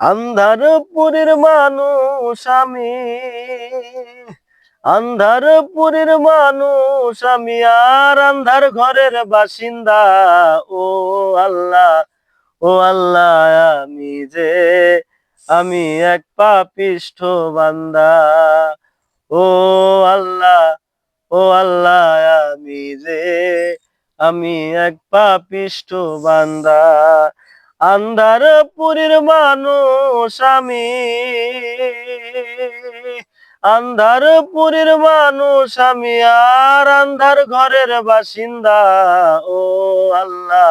আন্ধারপুরের মানুষ আমি, আন্ধারপুরের মানুষ আমি, আর আন্ধার ঘরের বাসিন্দা, ও আল্লাহ ও আল্লাহ, আমি যে, আমি এক পাপিষ্ঠ বান্দা, ও আল্লাহ ও আল্লাহ, আমি যে, আমি এক পাপিষ্ঠ বান্দা আন্ধারপুরের মানুষ আমি। আন্ধারপুরের মানুষ আমি আর আন্ধার ঘরের বাসিন্দা। ও আল্লাহ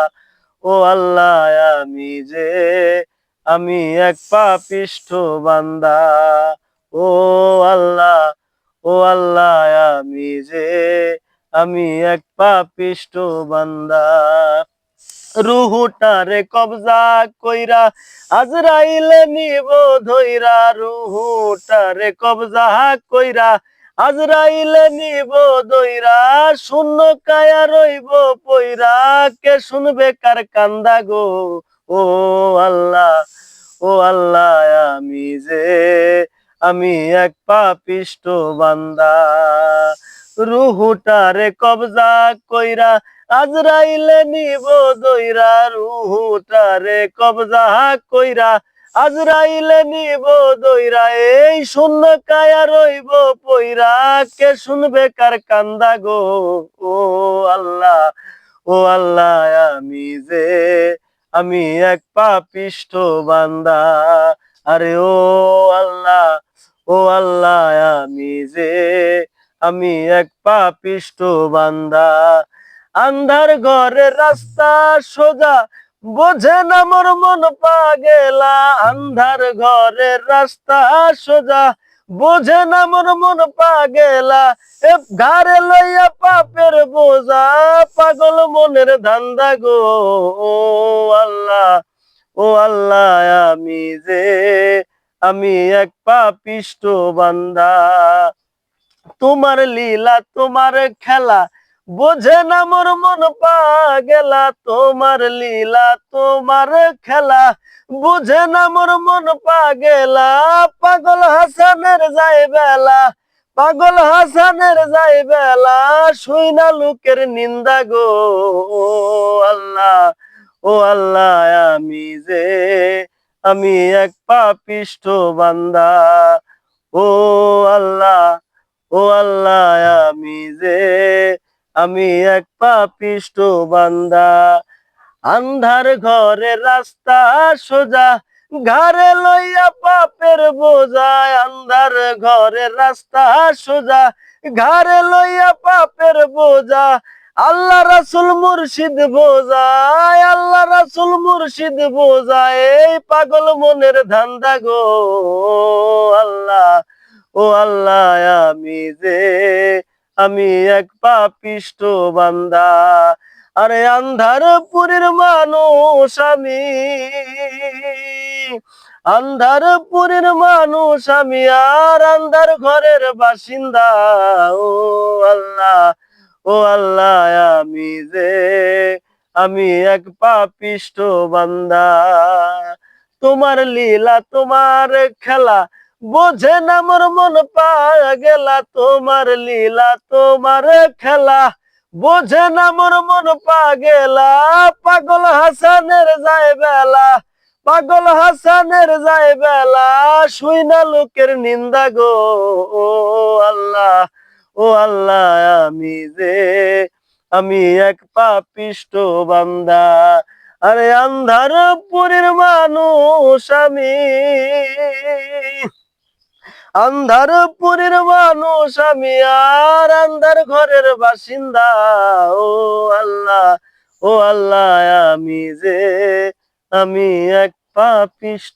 ও আল্লাহ, আমি যে, আমি এক পাপিষ্ঠ বান্দা। ও আল্লাহ ও আল্লাহ, আমি যে, আমি এক পাপিষ্ঠ বান্দা। রুহুটারে কবজা কইরা আজরাইলে নিব ধইরা রুহুটারে কবজা কইরা আজরাইলে নিব দইরা শূন্য কায়া রইব পইরা, কে শুনবে কার কান্দা গো? ও আল্লাহ ও আল্লাহ, আমি যে, আমি এক পাপিষ্ঠ বান্দা। রুহুটারে কবজা কইরা আজরাইলে নিব দইরা রুহুটারে কবজা কইরা আজরাইলে নিব দইরা, এই শূন্য কায়া রইব পইরা, কে শুনবে কার কান্দা গো? ও আল্লাহ ও আল্লাহ, আমি যে, আমি এক পাপিষ্ঠ বান্দা, আরে ও আল্লাহ ও আল্লাহ, আমি যে আমি এক পাপিষ্ঠ বান্দা। আন্ধার ঘরের রাস্তা সোজা, বোঝে না মোর মন পাগেলা। আন্ধার ঘরের রাস্তা সোজা, বোঝে না মোর মন পাগেলা। এ ঘাড়ে লইয়া পাপের বোঝা, পাগল মনের ধান্দা গো। ও আল্লাহ ও আল্লাহ, আমি যে, আমি এক পাপিষ্ঠ বান্দা। তোমার লীলা, তোমার খেলা, বোঝে না মোর মন পাগেলা, তোমার লীলা, তোমার খেলা, বুঝে না মোর মন পাগেলা, পাগল হাসানের যাই বেলা, পাগল হাসানের যাই বেলা, শুই না লোকের নিন্দা গো, আল্লাহ, ও আল্লাহ, আমি যে, আমি এক পাপিষ্ঠ বান্দা, ও আমি এক পাপিষ্ঠ বান্দা। আন্ধার ঘরে রাস্তা সোজা ঘরে লইয়া পাপের বোঝায় আন্ধার ঘরে রাস্তা সোজা ঘরে লইয়া পাপের বোঝা। আল্লাহ রাসুল মুর্শিদ বোঝায়, আল্লাহ রাসুল মুর্শিদ বোঝায়। এই পাগল মনের ধান্দা গো, আল্লাহ, ও আল্লাহ আমি যে আমি এক পাপিষ্ঠ বান্দা। আরে আন্ধারপুরের মানুষ আমি। আন্ধারপুরের মানুষ আমি, আর আন্ধার ঘরের বাসিন্দা। ও আল্লাহ ও আল্লাহ, আমি যে, আমি এক পাপিষ্ঠ বান্দা। তোমার লীলা, তোমার খেলা বোঝে না মোর মন পা গেলা তোমার লীলা, তোমার খেলা। বোঝে না মোর মন পা গেলা, পাগল হাসানের যায় বেলা। পাগল হাসানের যায় বেলা শুই না লোকের নিন্দা গো, ও আল্লাহ ও আল্লাহ, আমি যে, আমি এক পাপিষ্ঠ বান্দা। আরে আন্ধারপুরের মানুষ আমি। আন্ধারপুরের মানুষ, আমি আর আন্ধার ঘরের বাসিন্দা। ও আল্লাহ ও আল্লাহ, আমি যে, আমি এক পাপিষ্ঠ